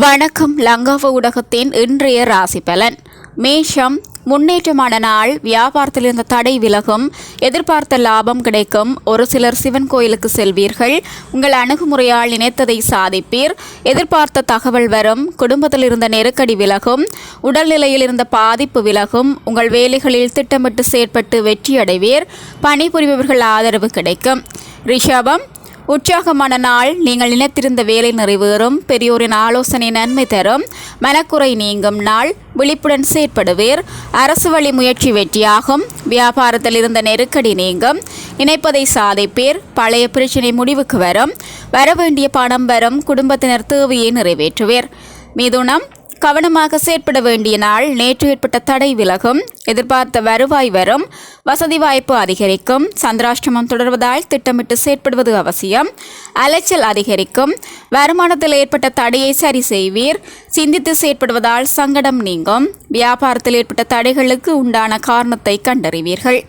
வணக்கம் லங்காவ ஊடகத்தின் இன்றைய ராசி பலன். மேஷம் முன்னேற்றமான நாள் வியாபாரத்தில் இருந்த தடை விலகும் எதிர்பார்த்த லாபம் கிடைக்கும் ஒரு சிலர் சிவன் கோயிலுக்கு செல்வீர்கள் உங்கள் அணுகுமுறையால் நினைத்ததை சாதிப்பீர் எதிர்பார்த்த தகவல் வரும் குடும்பத்தில் இருந்த நெருக்கடி விலகும் உடல்நிலையில் இருந்த பாதிப்பு விலகும் உங்கள் வேலைகளில் திட்டமிட்டு செயற்பட்டு வெற்றியடைவீர் பணிபுரிபவர்கள் ஆதரவு கிடைக்கும். ரிஷபம் உற்சாகமான நாள். நீங்கள் நினைத்திருந்த வேலை நிறைவேறும். பெரியோரின் ஆலோசனை நன்மை தரும். மனக்குறை நீங்கும் நாள். விழிப்புடன் செயற்படுவீர். அரசு வழி முயற்சி வெற்றியாகும். வியாபாரத்தில் இருந்த நெருக்கடி நீங்கும். நினைப்பதை சாதிப்பீர். பழைய பிரச்சினை முடிவுக்கு வரும். வரவேண்டிய பணம் வரும். குடும்பத்தினர் தேவையை நிறைவேற்றுவீர். மிதுனம் கவனமாக செயற்பட வேண்டிய நாள். நேற்று ஏற்பட்ட தடை விலகும். எதிர்பார்த்த வருவாய் வரும். வசதி வாய்ப்பு அதிகரிக்கும். சந்திராஷ்டமம் தொடர்வதால் திட்டமிட்டு செயற்படுவது அவசியம். அலைச்சல் அதிகரிக்கும். வருமானத்தில் ஏற்பட்ட தடையை சரி செய்வீர். சிந்தித்து செயற்படுவதால் சங்கடம் நீங்கும். வியாபாரத்தில் ஏற்பட்ட தடைகளுக்கு உண்டான காரணத்தை கண்டறிவீர்கள்.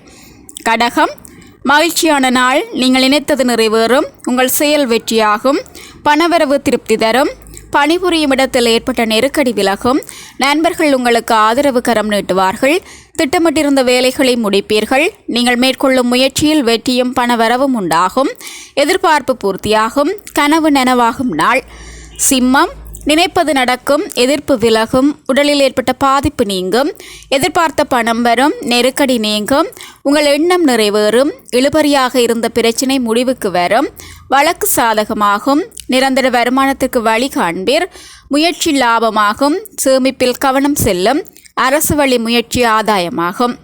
கடகம். மகிழ்ச்சியான நாள். நீங்கள் நினைத்தது நிறைவேறும். உங்கள் செயல் வெற்றியாகும். பணவரவு திருப்தி தரும். பணிபுரியும் இடத்தில் ஏற்பட்ட நெருக்கடி விலகும். நண்பர்கள் உங்களுக்கு ஆதரவு கரம் நீட்டுவார்கள். திட்டமிட்டிருந்த வேலைகளை முடிப்பீர்கள். நீங்கள் மேற்கொள்ளும் முயற்சியில் வெற்றியும் பணவரவும் உண்டாகும். எதிர்பார்ப்பு பூர்த்தியாகும். கனவு நனவாகும் நாள். சிம்மம் நினைப்பது நடக்கும் எதிர்ப்பு விலகும் உடலில் ஏற்பட்ட பாதிப்பு நீங்கும் எதிர்பார்த்த பணம் வரும் நெருக்கடி நீங்கும் உங்கள் எண்ணம் நிறைவேறும் இழுபறியாக இருந்த பிரச்சினை முடிவுக்கு வரும் வழக்கு சாதகமாகும் நிரந்தர வருமானத்துக்கு வழி காண்பீர் முயற்சி லாபமாகும் சேமிப்பில் கவனம் செல்லும் அரசு வழி முயற்சி ஆதாயமாகும்.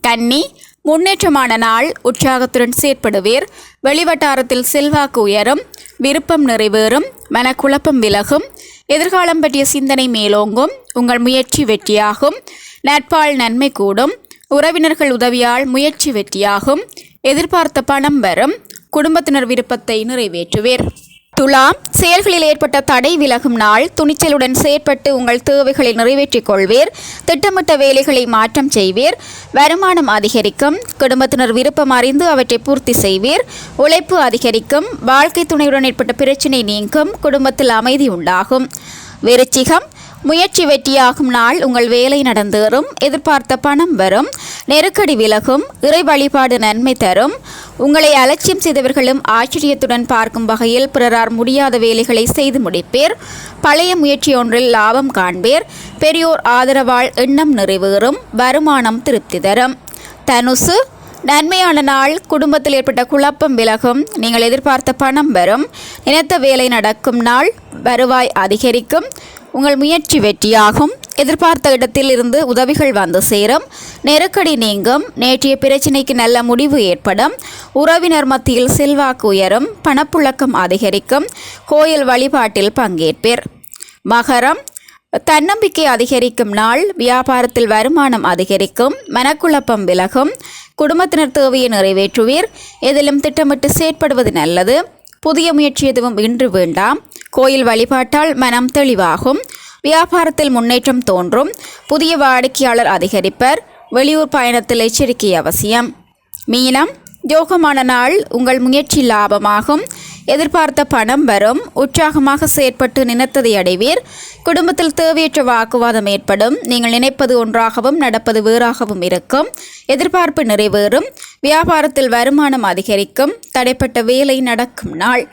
கன்னி முன்னேற்றமான நாள் உற்சாகத்துடன் செயற்படுவீர். வெளிவட்டாரத்தில் செல்வாக்கு உயரும் விருப்பம் நிறைவேறும் மனக்குழப்பம் விலகும். எதிர்காலம் பற்றிய சிந்தனை மேலோங்கும் உங்கள் முயற்சி வெற்றியாகும். நட்பால் நன்மை கூடும் உறவினர்கள் உதவியால் முயற்சி வெற்றியாகும். எதிர்பார்த்த பணம் வரும் குடும்பத்தினர் விருப்பத்தை நிறைவேற்றுவீர். துலாம். செயல்களில் ஏற்பட்ட தடை விலகும் நாள். துணிச்சலுடன் செயற்பட்டு உங்கள் தேவைகளை நிறைவேற்றிக் கொள்வீர். திட்டமிட்ட வேலைகளை மாற்றம் செய்வீர். வருமானம் அதிகரிக்கும். குடும்பத்தினர் விருப்பம் அறிந்து அவற்றை பூர்த்தி செய்வீர். உழைப்பு அதிகரிக்கும். வாழ்க்கை துணையுடன் ஏற்பட்ட பிரச்சினை நீங்கும். குடும்பத்தில் அமைதி உண்டாகும். விருச்சிகம். முயற்சி வெற்றியாகும் நாள் உங்கள் வேலை நடந்தேறும் எதிர்பார்த்த பணம் வரும் நெருக்கடி விலகும் இறை வழிபாடு நன்மை தரும். உங்களை அலட்சியம் செய்தவர்களும் ஆச்சரியத்துடன் பார்க்கும் வகையில் பிறரார் முடியாத வேலைகளை செய்து முடிப்பீர். பழைய முயற்சி ஒன்றில் லாபம் காண்பீர். பெரியோர் ஆதரவால் எண்ணம் நிறைவேறும் வருமானம் திருப்தி தரும். தனுசு நன்மையான நாள் குடும்பத்தில் ஏற்பட்ட குழப்பம் விலகும் நீங்கள் எதிர்பார்த்த பணம் வரும். நினைத்த வேலை நடக்கும் நாள் வருவாய் அதிகரிக்கும். உங்கள் முயற்சி வெற்றியாகும். எதிர்பார்த்த இடத்தில் இருந்து உதவிகள் வந்து சேரும். நெருக்கடி நீங்கும். நேற்றைய பிரச்சினைக்கு நல்ல முடிவு ஏற்படும். உறவினர் மத்தியில் செல்வாக்கு உயரும். பணப்புழக்கம் அதிகரிக்கும். கோயில் வழிபாட்டில் பங்கேற்பீர். மகரம். தன்னம்பிக்கை அதிகரிக்கும் நாள். வியாபாரத்தில் வருமானம் அதிகரிக்கும். மனக்குழப்பம் விலகும். குடும்பத்தினர் தேவையை நிறைவேற்றுவீர். எதிலும் திட்டமிட்டு செயற்படுவது நல்லது. புதிய முயற்சி எதுவும் இன்று வேண்டாம். கோயில் வழிபாட்டால் மனம் தெளிவாகும். வியாபாரத்தில் முன்னேற்றம் தோன்றும். புதிய வாடிக்கையாளர் அதிகரிப்பர். வெளியூர் பயணத்தில் எச்சரிக்கை அவசியம். மீனம் யோகமான நாள் உங்கள் முயற்சி லாபமாகும். எதிர்பார்த்த பணம் வரும். உற்சாகமாக செயற்பட்டு நினைத்ததை அடைவீர். குடும்பத்தில் தேவையற்ற வாக்குவாதம் ஏற்படும். நீங்கள் நினைப்பது ஒன்றாகவும் நடப்பது வேறாகவும் இருக்கும். எதிர்பார்ப்பு நிறைவேறும். வியாபாரத்தில் வருமானம் அதிகரிக்கும். தடைப்பட்ட வேலை நடக்கும் நாள்.